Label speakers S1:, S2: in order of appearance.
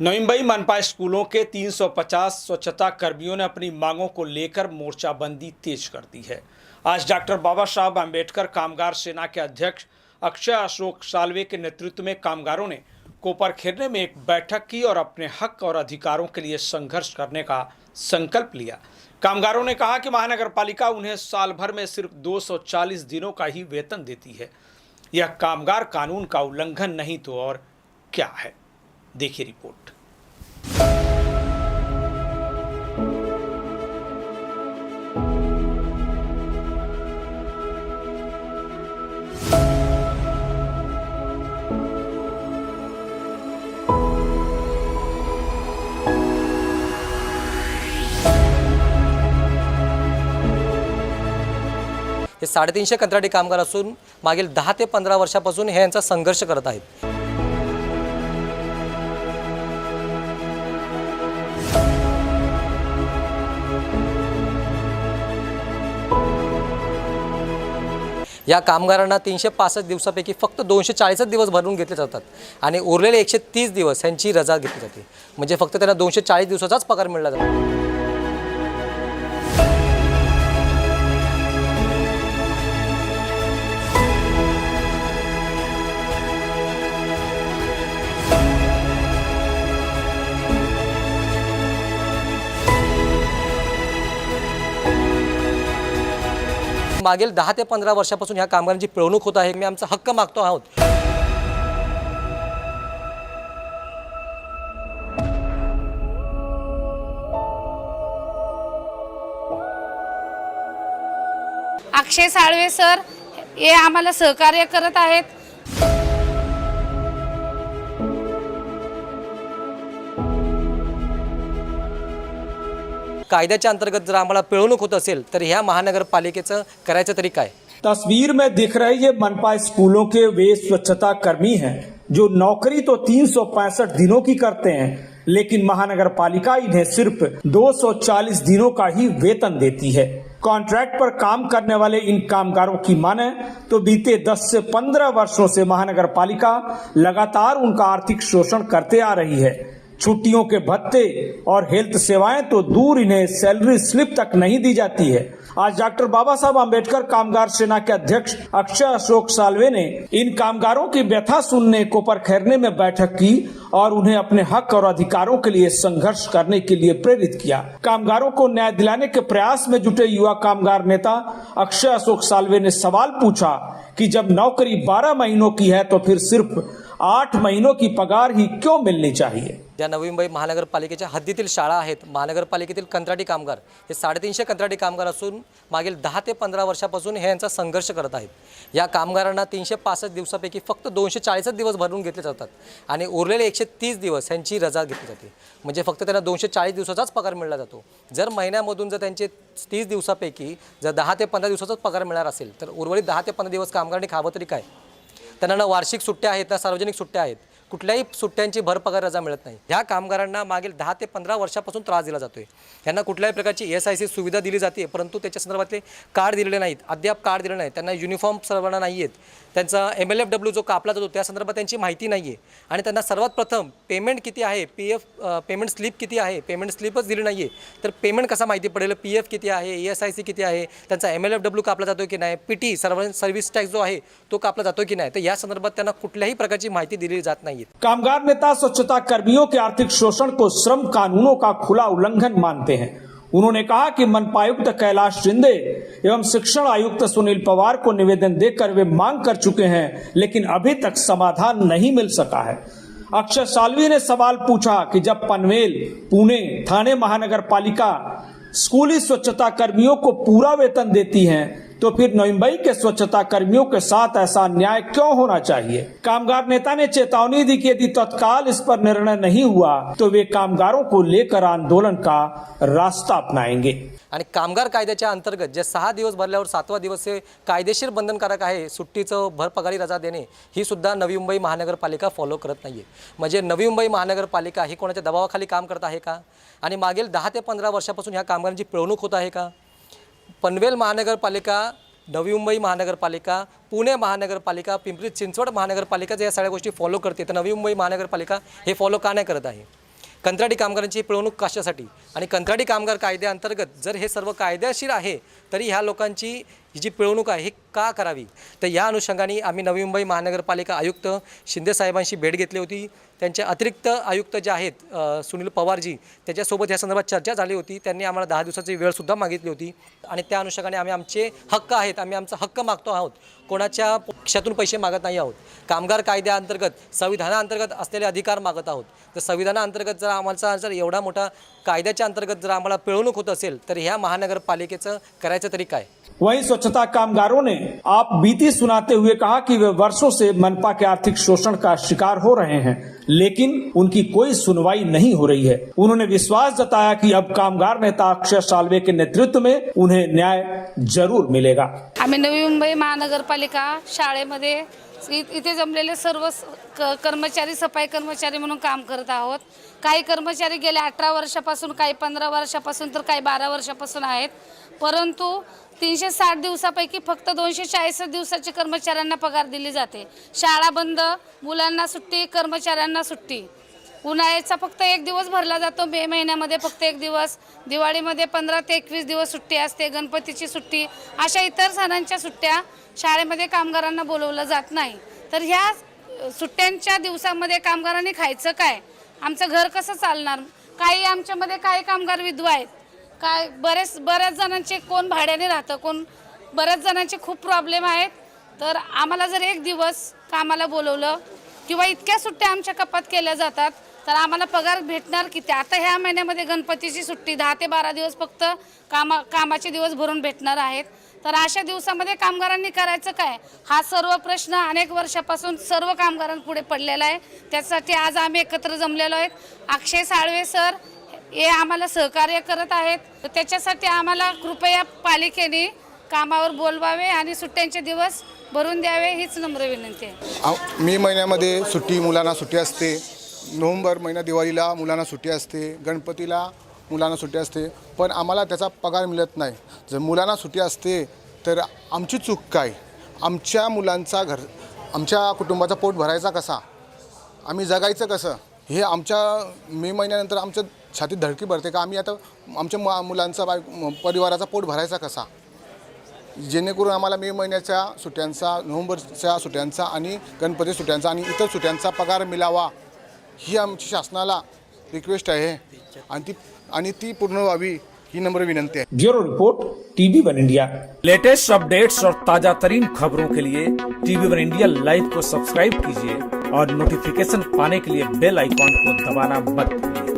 S1: नवीमुंबई मनपा स्कूलों के 350 स्वच्छता कर्मियों ने अपनी मांगों को लेकर मोर्चाबंदी तेज कर दी है। आज डॉक्टर बाबा साहब आम्बेडकर कामगार सेना के अध्यक्ष अक्षय अशोक सालवे के नेतृत्व में कामगारों ने कोपर खेरने में एक बैठक की और अपने हक और अधिकारों के लिए संघर्ष करने का संकल्प लिया। कामगारों ने कहा कि महानगर पालिका उन्हें साल भर में सिर्फ़ 240 दिनों का ही वेतन देती है। यह कामगार कानून का उल्लंघन नहीं तो और क्या है। देखिए रिपोर्ट।
S2: हे साडेतीनशे कंत्राटी कामगार असून मागील दहा ते पंधरा वर्षापासून हे यांचा संघर्ष करत आहेत. या कामगारांना तीनशे पासष्ट दिवसापैकी फक्त दोनशे चाळीसच दिवस भरून घेतले जातात. आणि उरलेले एकशे तीस दिवस यांची रजा घेतली जाते. म्हणजे फक्त त्यांना दोनशे चाळीस दिवसाचाच पगार मिळला जातो. मागील दहा ते पंधरा वर्षापासून ह्या कामगारांची पिळवणूक होत आहे. मी आमचा हक्क मागतो आहोत.
S3: अक्षय साळवे सर हे आम्हाला सहकार्य करत आहेत.
S2: कायद्याच्या अंतर्गत जर आम्हाला पिळवणूक होत असेल, तर ह्या महानगरपालिकेचं तरी काय?
S1: तस्वीर में दिख रहे ये मनपा स्कूलों के वे स्वच्छता कर्मी हैं, जो नौकरी तो तीन सौ पैंसठ दिनों की करते हैं, लेकिन महानगर पालिका इन्हें सिर्फ़ 240 दिनों का ही वेतन देती है। कॉन्ट्रैक्ट पर काम करने वाले इन कामगारों की माने तो बीते 10 से 15 वर्षों से महानगर पालिका लगातार उनका आर्थिक शोषण करते आ रही है। छुट्टियों के भत्ते और हेल्थ सेवाएँ तो दूर इन्हें सैलरी स्लिप तक नहीं दी जाती है। आज डॉक्टर बाबा साहब आम्बेडकर कामगार सेना के अध्यक्ष अक्षय अशोक सालवे ने इन कामगारों की व्यथा सुनने कोपर खैरने में बैठक की और उन्हें अपने हक और अधिकारों के लिए संघर्ष करने के लिए प्रेरित किया। कामगारों को न्याय दिलाने के प्रयास में जुटे युवा कामगार नेता अक्षय अशोक सालवे ने सवाल पूछा कि जब नौकरी 12 महीनों की है तो फिर सिर्फ़ आठ महीनों की पगार ही क्यों मिलनी चाहिए?
S2: ज्या नवी मुंबई महानगरपालिकेच्या हद्दीतील शाळा आहेत महानगरपालिकेतील कंत्राटी कामगार हे साडेतीनशे कंत्राटी कामगार असून मागील दहा ते पंधरा वर्षापासून हे यांचा संघर्ष करत आहेत. या कामगारांना तीनशे पासष्ट दिवसापैकी फक्त दोनशे चाळीसच दिवस भरून घेतले जातात आणि उरलेले एकशे तीस दिवस यांची रजा घेतली जाते. म्हणजे फक्त त्यांना दोनशे चाळीस दिवसाचाच पगार मिळला जातो. जर महिन्यामधून जर त्यांचे तीस दिवसापैकी जर दहा ते पंधरा दिवसाचाच पगार मिळणार असेल तर उर्वरित दहा ते पंधरा दिवस कामगारांनी खावं तरी काय? त्यांना ना वार्षिक सुट्ट्या आहेत ना सार्वजनिक सुट्ट्या आहेत. कुठल्याही सुट्ट्यांची भरपगार रजा मिळत नाही. ह्या कामगारांना मागील दहा ते पंधरा वर्षापासून त्रास दिला जातोय. यांना कुठल्याही प्रकारची एस आय सी सुविधा दिली जाते परंतु त्याच्या संदर्भातले कार्ड दिलेले नाहीत अद्याप कार्ड दिले नाही त्यांना युनिफॉर्म सर्वांना नाही आहेत त्यांचा एम एल एफ डब्ल्यू जो कापला जातो त्या संदर्भात त्यांची माहिती नाही आहे आणि त्यांना सर्वात प्रथम पेमेंट किती आहे? पी एफ पेमेंट स्लिप किती आहे? पेमेंट स्लिपच दिली नाही आहे तर पेमेंट कसा माहिती पडेल? पी एफ किती आहे? ई एस आय सी किती आहे? त्यांचा एम एल एफ डब्ल्यू कापला जातो की नाही? पी टी सर्व सर्व्हिस टॅक्स जो आहे तो कापला जातो की नाही? तर या संदर्भात त्यांना कुठल्याही प्रकारची माहिती दिली जात नाही.
S1: कामगार नेता स्वच्छता कर्मियों के आर्थिक शोषण को श्रम कानूनों का खुला उल्लंघन मानते हैं। उन्होंने कहा कि मनपायुक्त कैलाश शिंदे एवं शिक्षण आयुक्त सुनील पवार को निवेदन देकर वे मांग कर चुके हैं, लेकिन अभी तक समाधान नहीं मिल सका है। अक्षय सालवी ने सवाल पूछा कि जब पनवेल, पुणे, थाने महानगर पालिका स्कूली स्वच्छता कर्मियों को पूरा वेतन देती हैं तो फिर नोइम्बई के स्वच्छता कर्मियों के साथ ऐसा न्याय क्यों होना चाहिए? कामगार नेता ने चेतावनी दी कि यदि तत्काल इस पर निर्णय नहीं हुआ तो वे कामगारों को लेकर आंदोलन का रास्ता अपनाएंगे।
S2: आणि कामगार कायद्याच्या अंतर्गत जे सहा दिवस भरल्यावर सातवा दिवस हे कायदेशीर बंधनकारक आहे सुट्टीचं भरपगारी रजा देणे ही सुद्धा नवी मुंबई महानगरपालिका फॉलो करत नाही आहे म्हणजे नवी मुंबई महानगरपालिका ही कोणाच्या दबावाखाली काम करत आहे का? आणि मागील दहा ते पंधरा वर्षापासून ह्या कामगारांची पिळवणूक होत आहे का? पनवेल महानगरपालिका नवी मुंबई महानगरपालिका पुणे महानगरपालिका पिंपरी चिंचवड महानगरपालिका ज्या सगळ्या गोष्टी फॉलो करते. तर नवी मुंबई महानगरपालिका हे फॉलो का नाही करत आहे? कंत्राटी कामगारांची पिळवणूक कशासाठी? आणि कंत्राटी कामगार कायद्याअंतर्गत जर हे सर्व कायदेशीर आहे तरी ह्या लोकांची ही जी पिळवणूक आहे हे का करावी? तर या अनुषंगाने आम्ही नवी मुंबई महानगरपालिका आयुक्त शिंदेसाहेबांशी भेट घेतली होती. त्यांचे अतिरिक्त आयुक्त जे आहेत सुनील पवारजी त्याच्यासोबत या संदर्भात चर्चा झाली होती. त्यांनी आम्हाला दहा दिवसाची वेळसुद्धा मागितली होती. आणि त्या अनुषंगाने आम्ही आमचे हक्क आहेत आम्ही आमचा हक्क मागतो आहोत. कोणाच्या पक्षातून पैसे मागत नाही आहोत. कामगार कायद्याअंतर्गत संविधानाअंतर्गत असलेले अधिकार मागत आहोत. तर संविधानाअंतर्गत जर आम्हाला जर एवढा मोठा कायद्याच्या अंतर्गत जर आम्हाला पिळवणूक होत असेल तर ह्या महानगरपालिकेचं करायचं तरी काय?
S1: वहीं स्वच्छता कामगारों ने आप बीती सुनाते हुए कहा कि वे वर्षों से मनपा के आर्थिक शोषण का शिकार हो रहे हैं, लेकिन उनकी कोई सुनवाई नहीं हो रही है। उन्होंने विश्वास जताया कि अब कामगार नेता अक्षय सालवे के नेतृत्व में उन्हें न्याय ज़रूर मिलेगा।
S3: आम्ही नवी मुंबई महानगरपालिका शाळेमध्ये इ- इथे जमलेले सर्व स- क- कर्मचारी सफाई कर्मचारी म्हणून काम करत आहोत. काही कर्मचारी गेल्या अठरा वर्षापासून काही पंधरा वर्षापासून तर काही बारा वर्षापासून आहेत. परंतु तीनशे साठ दिवसापैकी फक्त दोनशे चाळीस दिवसाचे कर्मचाऱ्यांना पगार दिली जाते. शाळा बंद मुलांना सुट्टी कर्मचाऱ्यांना सुट्टी. उन्हाळ्याचा फक्त एक दिवस भरला जातो मे महिन्यामध्ये फक्त एक दिवस. दिवाळीमध्ये पंधरा ते एकवीस दिवस सुट्टी असते गणपतीची सुट्टी. अशा इतर सणांच्या सुट्ट्या शाळेमध्ये कामगारांना बोलवलं जात नाही. तर ह्या सुट्ट्यांच्या दिवसामध्ये कामगारांनी खायचं काय? आमचं घर कसं चालणार? काही आमच्यामध्ये काही कामगार विधवा आहेत. काय बरेच बऱ्याच जणांचे कोण भाड्याने राहतं कोण बऱ्याच जणांचे खूप प्रॉब्लेम आहेत. तर आम्हाला जर एक दिवस कामाला बोलवलं किंवा इतक्या सुट्ट्या आमच्या कपात केल्या जातात तर आम्हाला पगार भेटणार किती? आता ह्या महिन्यामध्ये गणपतीची सुट्टी दहा ते बारा दिवस फक्त कामा कामाचे दिवस भरून भेटणार आहेत. तर अशा दिवसामध्ये कामगारांनी करायचं काय? हा सर्व प्रश्न अनेक वर्षापासून सर्व कामगारांपुढे पडलेला आहे. त्यासाठी आज आम्ही एकत्र जमलेलो आहेत. अक्षय साळवे सर हे आम्हाला सहकार्य करत आहेत. तर त्याच्यासाठी आम्हाला कृपया पालिकेने कामावर बोलवावे आणि सुट्ट्यांचे दिवस भरून द्यावे हीच नम्र विनंती आहे.
S4: मी मे महिन्यामध्ये सुट्टी मुलांना सुट्टी असते. नोव्हेंबर महिना दिवाळीला मुलांना सुट्टी असते गणपतीला मुलांना सुट्टी असते पण आम्हाला त्याचा पगार मिळत नाही. जर मुलांना सुट्टी असते तर आमची चूक काय? आमच्या मुलांचा घर आमच्या कुटुंबाचा पोट भरायचा कसा? आम्ही जगायचं कसं? हे आमच्या मे महिन्यानंतर आमच्या छातीत धडकी भरते का? आम्ही आता आमच्या मा मुलांचा बाय परिवाराचा पोट भरायचा कसा? जेणेकरून आम्हाला मे महिन्याच्या सुट्ट्यांचा नोव्हेंबरच्या सुट्ट्यांचा आणि गणपती सुट्ट्यांचा आणि इतर सुट्ट्यांचा पगार मिळावा. ही आमची शासनाला रिक्वेस्ट आहे. आणि ती आणि ती पूर्ण व्हावी ही नम्र विनंती आहे.
S1: Bureau report TV one India. Latest updates और ताजा तरीन खबरों के लिए टीवी वन इंडिया लाइव को सब्सक्राइब कीजिए और नोटिफिकेशन पाने के लिए बेल आइकॉन को दबाना मत भूलिए।